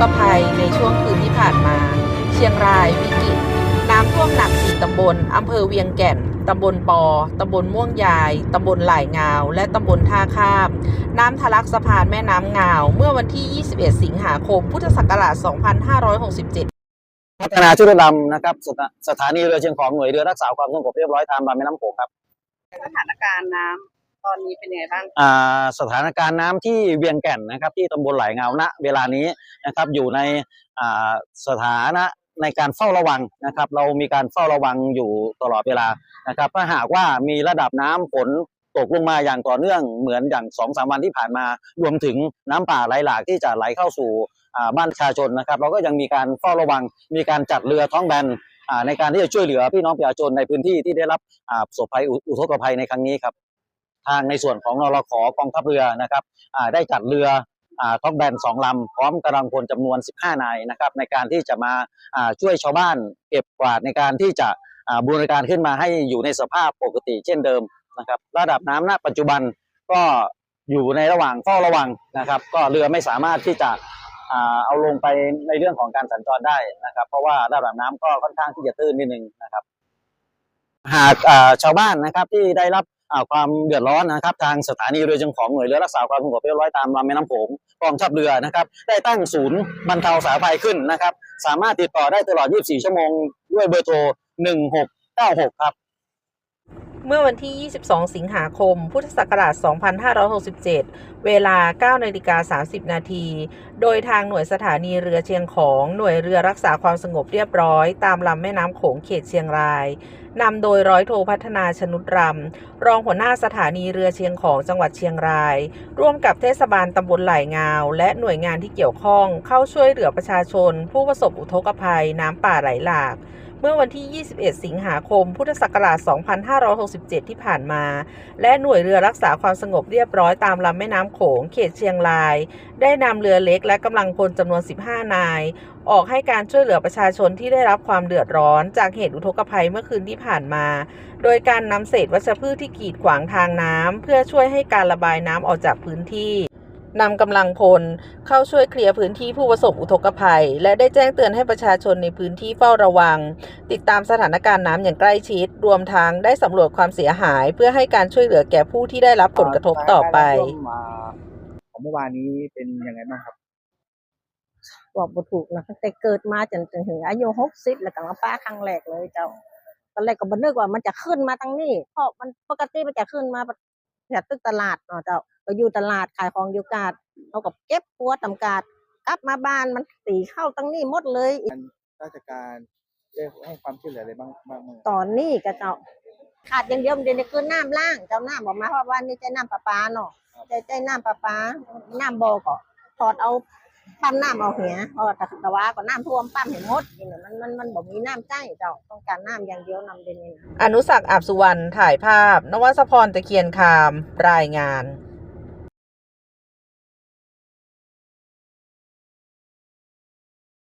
กภัยในช่วงคืนที่ผ่านมา เชียงรายวิกฤตน้ำท่วมหนัก4ตำบลอำเภอเวียงแก่น ตำบลปอ ตำบลม่วงยาย ตำบลหลายงาว และตำบลท่าข้าม น้ำทะลักสะพานแม่น้ำงาว เมื่อวันที่ 21 สิงหาคม พุทธศักราช 2567พัฒนาชุดเรือดำนะครับสถาสถานีเรือเชียงของหน่วยเรือรักษาความสงบเรียบร้อยตามลำแม่น้ำโขงครับสถานการณ์น้ำ ตอนนี้เป็นยังไงบ้างอ่าสถานการณ์น้ำที่เวียงแก่นนะครับ ที่ตำบลไหลเงาณเวลานี้นะครับอยู่ในอ่าสถานะในการเฝ้าระวังนะครับ เรามีการเฝ้าระวังอยู่ตลอดเวลานะครับถ้าหากว่ามีระดับน้ำฝนตกลงมาอย่างต่อเนื่องเหมือนอย่างสองสามวันที่ผ่านมา รวมถึงน้ำป่าไหลหลากที่จะไหลเข้าสู่อ่าบ้านประชาชนนะครับ เราก็ยังมีการเฝ้าระวัง มีการจัดเรือท้องแบนอ่าในการที่จะช่วยเหลือพี่น้องประชาชนในพื้นที่ที่ได้รับอ่าประสบภัยอุอุทกภัยในครั้งนี้ครับ ทางในส่วนของนรขกองทัพเรือนะครับได้จัดเรืออท้องแบนสองลำ พร้อมกำลังพลจำนวน 15 นายนะครับในการที่จะมาช่วยชาวบ้านเก็บกวาดในการที่จะบูรณาการขึ้นมาให้อยู่ในสภาพปกติเช่นเดิมนะครับระดับน้ำณปัจจุบันก็อยู่ในระหว่างเฝ้าระวังนะครับ ก็เรือไม่สามารถที่จะเอาลงไปในเรื่องของการสัญจรได้นะครับ เพราะว่าระดับน้ำก็ค่อนข้างที่จะตื้นนิดนึงนะครับ หากชาวบ้านนะครับที่ได้รับ ความเดือดร้อนนะครับ ทางสถานีเรือจงของหน่วยเรือรักษาความสงบเรียบร้อยตามลำแม่น้ำโขงกองทัพเรือนะครับ ได้ตั้งศูนย์บรรเทาสาธารณภัยขึ้นนะครับ สามารถติดต่อได้ตลอด 24 ชั่วโมง ด้วยเบอร์โทร 1696 ครับ เมื่อวันที่ 22 สิงหาคม พุทธศักราช 2567เวลา 9นาฬิกา30 นาที โดยทางหน่วยสถานีเรือเชียงของหน่วยเรือรักษาความสงบเรียบร้อย ตามลำแม่น้ำโขงเขตเชียงรายนำโดยร้อยโทพัฒนาชนุดรำ รองหัวหน้าสถานีเรือเชียงของจังหวัดเชียงราย ร่วมกับเทศบาลตำบลไหลงาว และหน่วยงานที่เกี่ยวข้องเข้าช่วยเหลือประชาชน ผู้ประสบอุทกภัยน้ำป่าไหลหลากเมื่อวันที่ 21 สิงหาคม พุทธศักราช 2567 ที่ผ่านมา และหน่วยเรือรักษาความสงบเรียบร้อยตามลำแม่น้ำโขงเขตเชียงราย ได้นำเรือเล็กและกำลังพลจำนวน 15 นาย ออกให้การช่วยเหลือประชาชนที่ได้รับความเดือดร้อน จากเหตุอุทกภัยเมื่อคืนที่ผ่านมา โดยการนำเศษวัชพืชที่กีดขวางทางน้ำเพื่อช่วยให้การระบายน้ำออกจากพื้นที่ นำกำลังพลเข้าช่วยเคลียร์พื้นที่ผู้ประสบอุทกภัย และได้แจ้งเตือนให้ประชาชนในพื้นที่เฝ้าระวัง ติดตามสถานการณ์น้ำอย่างใกล้ชิด รวมทั้งได้สำรวจความเสียหาย เพื่อให้การช่วยเหลือแก่ผู้ที่ได้รับผลกระทบต่อไปสถานการณ์น้ำท่วมมาของเมื่อวานนี้เป็นยังไงบ้างครับบอกบ่ถูกนะตั้งแต่เกิดมาจนจนถึงอายุหกสิบแล้วก็มาป้าครั้งแรกเลยเจ้าตอนแรกก็บ่นึกว่ามันจะขึ้นมาทางนี้เพราะมันปกติมันจะขึ้นมาแถวตึกตลาดเนาะเจ้า ก็อยู่ตลาดขายของอยู่กาดเราก็เก็บปัวตำกาดกลับมาบ้านมันตีเข้าตั้งนี้หมดเลยราชการได้ให้ความช่วยเหลืออะไรบ้างบ้างไหมตอนนี้ก็เจ้าขาดอย่างเดียวมันเดี๋ยวนี้คือน้ำล่างเจ้าน้ำบอกมาเพราะว่านี่ใช้น้ำประปาเนาะใช้ใช้น้ำประปาน้ำบ่อก็ถอดเอาปั๊มน้ำเอาเหียเพราะว่าตะวาก็น้ำท่วมปั๊มเห็นหมดนี่น่ะมันมันมันบ่มีน้ำใช้เจ้าต้องการน้ำอย่างเดียวนำเดี๋ยวนี้นะอนุสักษ์อาบสุวรรณถ่ายภาพ นวัสพรตะเคียนคามรายงาน